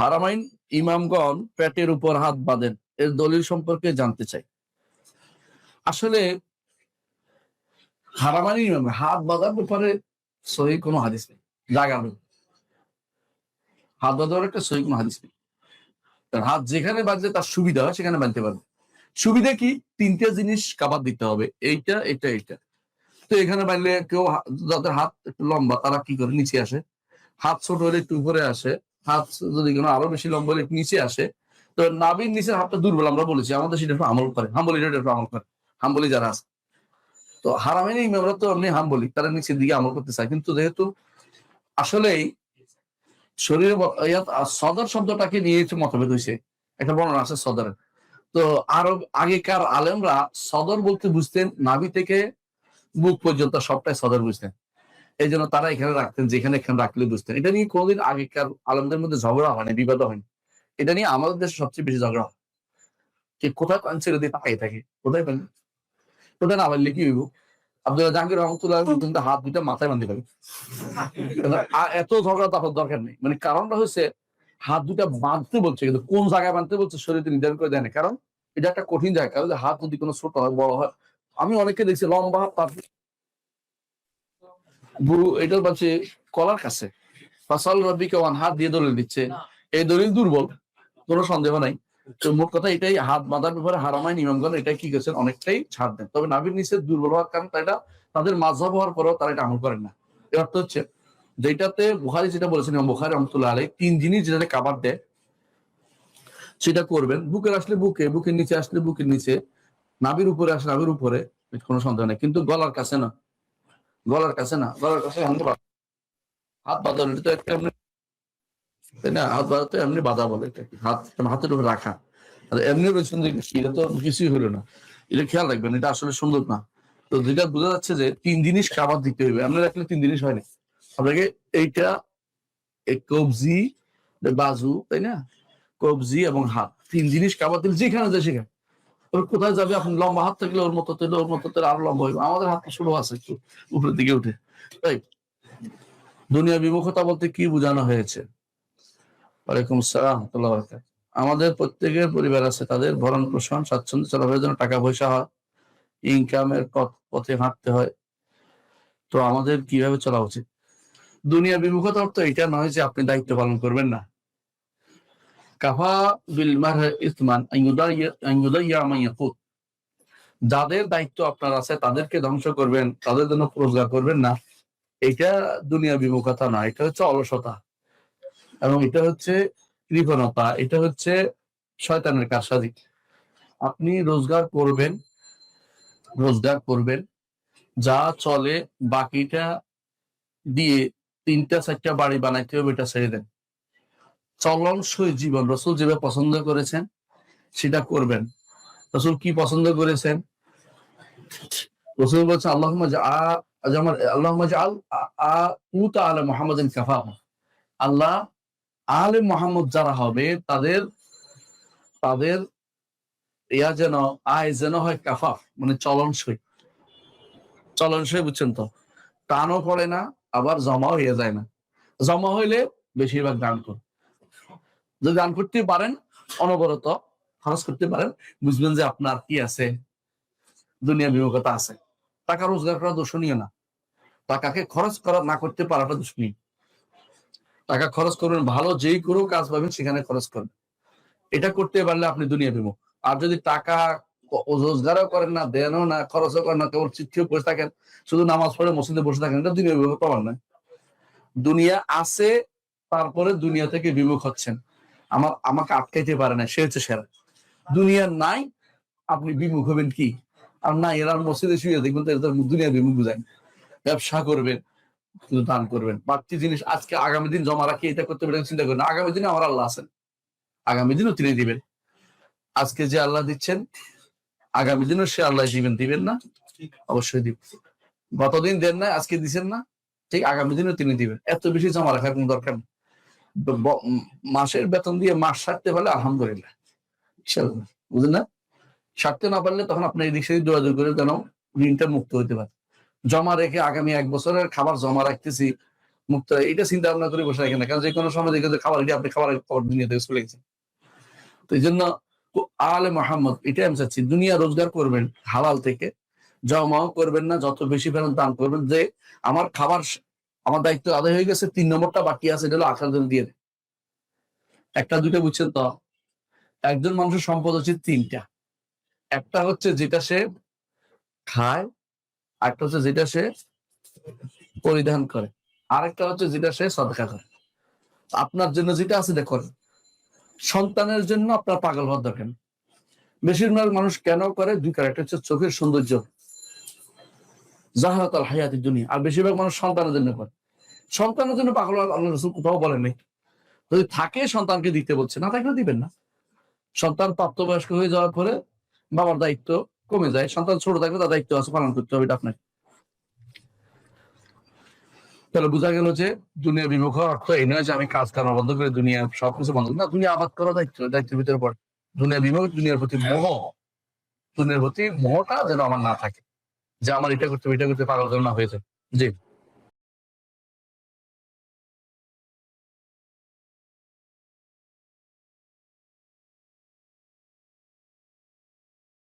হারামাইন ইমামগণ পেটের উপর হাত বাঁধেন। এর দলিল সম্পর্কে জানতে চাই। আসলে হারামাইন ইমাম, হাত বাঁধার ব্যাপারে সহি কোনো হাদিস নেই জাগানো হাত বাঁধার একটা সহি কোনো হাদিস নেই। কারণ হাত যেখানে বাঁধলে তার সুবিধা হয়, সেখানে বাঁধতে পারবে। সুবিধা কি? তিনটা জিনিস কাবার দিতে হবে, এইটা এটা এটা তো এখানে বাঁধলে কেউ যাদের হাত একটু লম্বা, তারা কি করে? নিচে আসে। হাত ছোট হলে একটু উপরে আসে। হাত যদি কোনো আরও বেশি লম্বা হলে নিচে আসে, তো নাবির নিচের হাতটা দুর্বল আমরা বলেছি। আমাদের সেটা একটু আমল করে হাম্বলি এটা একটু আমল করে হাম্বলি যারা আছে। তো হারামেনি ইমামরা তো এমনি হাম্বলি তারা নিচের দিকে আমল করতে চায়। কিন্তু যেহেতু আসলেই শরীরে সদর শব্দটাকে নিয়ে মতভেদ হয়েছে একটা বর্ণনা আছে সদরের। তো আরব, আগেকার আলেমরা সদর বলতে বুঝতেন, নাভি থেকে বুক পর্যন্ত সবটাই সদর বুঝতেন। এই জন্য তারা এখানে রাখতেন যেখানে এখানে রাখলে বুঝতেন। এটা নিয়ে কোনোদিন আগেকার আলমদের মধ্যে ঝগড়া হয়নি বিবাদ হয়নি। এটা নিয়ে আমাদের দেশে সবচেয়ে বেশি ঝগড়া হয়। যে কোথায় পান ছেড়ে দিয়ে তাকাই থাকে? কোথায় পান? কোথায় না পারলে কি হইব? আব্দুল্লাহ জাহাঙ্গীর রহমতুল্লাহ কিন্তু হাত দুইটা মাথায় বান্ধি পাবে এত ঝগড়া তারপর দরকার নেই। মানে কারণটা হচ্ছে হাত দুটা বাঁধতে বলছে কিন্তু কোন জায়গায় বাঁধতে বলছে শরীরে নির্ধারণ করে দেয় না। কারণ এটা একটা কঠিন জায়গা। কারণ হাত যদি কোনো ছোট হয় বড় হয় আমি অনেকে দেখছি লম্বা হাত তার বুড়ো এটার পাচ্ছে কলার কাছে। ফাসাল রব্বিকে ওয়ান হাত দিয়ে দলিল দিচ্ছে। এই দলিল দুর্বল কোনো সন্দেহ নাই। তো মোট কথা এটাই হাত বাঁধার ব্যাপারে হারামাই নিয়মগণ এটাই কি করেছেন অনেকটাই ছাড় দেন। তবে নাবির নিচে দুর্বল হওয়ার কারণ এটা তাদের মাঝহাব হওয়ার পরেও তারা এটা আমল করেন না। এর অর্থ হচ্ছে যেটাতে বুখারি যেটা বলেছেন বুখারি রহমতুল্লাহ আলাই তিন জিনিস যেটাতে কাবার দেয় সেটা করবেন। বুকের আসলে বুকে বুকের নিচে আসলে বুকের নিচে নাবির উপরে আসলে নাবির উপরে কোনো সন্দেহ নেই। কিন্তু গলার কাছে না। গলার কাছে না, গলার কাছে হাত বাঁধা তো একটা এমনি তাই না? হাত বাঁধা তো এমনি বাধা বলে এটাকে। হাত হাতের উপরে রাখা। আর এমনি রয়েছেন এটা তো কিছুই হলো না। এটা খেয়াল রাখবেন, এটা আসলে সুন্দর না। তো যেটা বোঝা যাচ্ছে যে তিন জিনিস খাবার দিতে হবে আমরা রাখলে তিন জিনিস হয় না। আপনাকে এইটা, এই কবজি বাজু, তাই না? কবজি এবং হাত। তিন জিনিস খাবার দিলে যেখানে যায় সেখানে। ওর কোথায় যাবে? এখন লম্বা হাত থাকলে ওর মতো তেলে, ওর মতো তেলে আরও লম্বা হইবে। আমাদের হাতটা ছোট আছে একটু উপরের দিকে উঠে। তাই দুনিয়া বিমুখতা বলতে কি বোঝানো হয়েছে? ওয়ালাইকুম আসসালাম আমাদের প্রত্যেকের পরিবার আছে, তাদের ভরণ পোষণ, স্বাচ্ছন্দ্য, চলাফেরার জন্য টাকা পয়সা হয়। ইনকামের পথে হাঁটতে হয়। তো আমাদের কীভাবে চলা উচিত? দুনিয়া বিমুখতা অর্থ এটা নয় যে আপনি দায়িত্ব পালন করবেন না। কাফা বিল ইসমান। যাদের দায়িত্ব আপনার আছে, তাদেরকে ধ্বংস করবেন, তাদের জন্য রোজগার করবেন না। এটা দুনিয়া বিমুখতা না, এটা হচ্ছে অলসতা। এবং এটা হচ্ছে কৃপণতা, এটা হচ্ছে শয়তানের কারসাজি। আপনি রোজগার করবেন রোজগার করবেন, যা চলে বাকিটা দিয়ে তিনটা, চারটা বাড়ি বানাইতে হবে, এটা ছেড়ে দেন। চলনসই জীবন। রসুল যেভাবে পছন্দ করেছেন, সেটা করবেন। রসুল কি পছন্দ করেছেন? রসুল বলছেন আল্লাহ আল্লাহ আল আ উতা আলে মোহাম্মদিন কাফা আল্লাহ আলে মোহাম্মদ যারা হবে, তাদের তাদের ইয়া যেন, আয় যেন হয় কাফাফ মানে চলনসই চলনসই বুঝছেন তো? টানও পড়ে না, আবার জমাও হয়ে যায় না। জমা হইলে বেশিরভাগ দান কর যদি দান করতে পারেন, অনবরত খরচ করতে পারেন, বুঝবেন যে আপনার কি আছে, দুনিয়া বিমুখতা আছে। টাকা রোজগার করা দূষণীয় না। টাকাকে খরচ করা, না করতে পারাটা দূষণীয় টাকা খরচ করবেন, ভালো যেই কোনো কাজ পাবেন, সেখানে খরচ করবেন। এটা করতে পারলে আপনি দুনিয়া বিমুখ। আর যদি টাকা রোজগারও করেন না, দেনও না, খরচও করেন না, কেবল চিঠিও বসে থাকেন, শুধু নামাজ পড়ে মসজিদে বসে থাকেন, এটা দুনিয়া বিমুখ প্রমাণ নয় দুনিয়া আছে, তারপরে দুনিয়া থেকে বিমুখ হচ্ছেন। আমার, আমাকে আটকাইতে পারে না, সে হচ্ছে সেরা। দুনিয়া নাই, আপনি বিমুখ হবেন কি? আর না এরা মসজিদে শুয়ে দেখবেন তো এরা দুনিয়া বিমুখ বুঝায় ব্যবসা করবেন শুধু দান করবেন। বাড়তি জিনিস আজকে, আগামী দিন জমা রাখি, এটা করতে পারেন, চিন্তা করেন আগামী দিনে আমার আল্লাহ আছেন। আগামী দিনও তিনি দিবেন। আজকে যে আল্লাহ দিচ্ছেন, আগামী দিনও সে আল্লাহ দিবেন দিবেন না। অবশ্যই দিব। গতদিন দেন না আজকে দিচ্ছেন না। ঠিক, আগামী দিনও তিনি দিবেন। এত বেশি জমা রাখার কোনো দরকার নেই। মাসের বেতন দিয়ে মাস সারতে পারলে আলহামদুলিল্লাহ। বুঝলেন না? সারতে না পারলে তখন আপনি এই দিক থেকে যোগাযোগ করে যেন ঋণটা মুক্ত হতে পারে জমা রেখে আগামী এক বছরের খাবার জমা রাখতেছি, মুক্ত এটা চিন্তা ভাবনা করে বসে রাখেন কারণ যে কোনো সময় দেখে খাবার এটা আপনি খাবার খাবার দুনিয়া থেকে চলে গেছে তো এই জন্য আলে মোহাম্মদ এটা আমি চাচ্ছি, দুনিয়া রোজগার করবেন হালাল থেকে, জমাও করবেন না, যত বেশি ফেরেন দান করবেন, যে আমার খাবার আমার দায়িত্ব আদায় হয়ে গেছে, তিন নম্বরটা বাকি আছে, এটা হলো আখার জন্য দিয়ে একটা, দুইটা বুঝছেন তো? একজন মানুষের সম্পদ হচ্ছে তিনটা। একটা হচ্ছে যেটা সে খায় একটা হচ্ছে যেটা সে পরিধান করে, আরেকটা হচ্ছে যেটা সে সদকা করে। আপনার জন্য যেটা আছে, এটা করেন। সন্তানের জন্য আপনার পাগল হওয়ার দরকার। বেশিরভাগ মানুষ কেন করে? দুই কারণ হচ্ছে চোখের সৌন্দর্য, জাহারাত আল হায়াতি দুনিয়া। আর বেশিরভাগ মানুষ সন্তানের জন্য করে। সন্তানের জন্য পাগল আল্লাহ রসুল কোথাও বলেন নাই যদি থাকে সন্তানকে দিতে বলছে। না থাকলে দিবেন না। সন্তান প্রাপ্তবয়স্ক হয়ে যাওয়ার পরে বাবার দায়িত্ব কমে যায়। সন্তান ছোট থাকলে তার দায়িত্ব আছে পালন করতে হবে আপনাকে তাহলে বোঝা গেল যে দুনিয়া বিমুখ অর্থ এই নয় যে আমি কাজ কারণ বন্ধ করে দুনিয়া সবকিছু বন্ধ। না দুনিয়া আবাদ করা দায়িত্ব দায়িত্বের ভিতরে পড়ে। দুনিয়া বিমুখ দুনিয়ার প্রতি মোহ। দুনিয়ার প্রতি মোহটা যেন আমার না থাকে। যে আমার এটা করতে হবে, এটা করতে পাগল না হয়ে জি।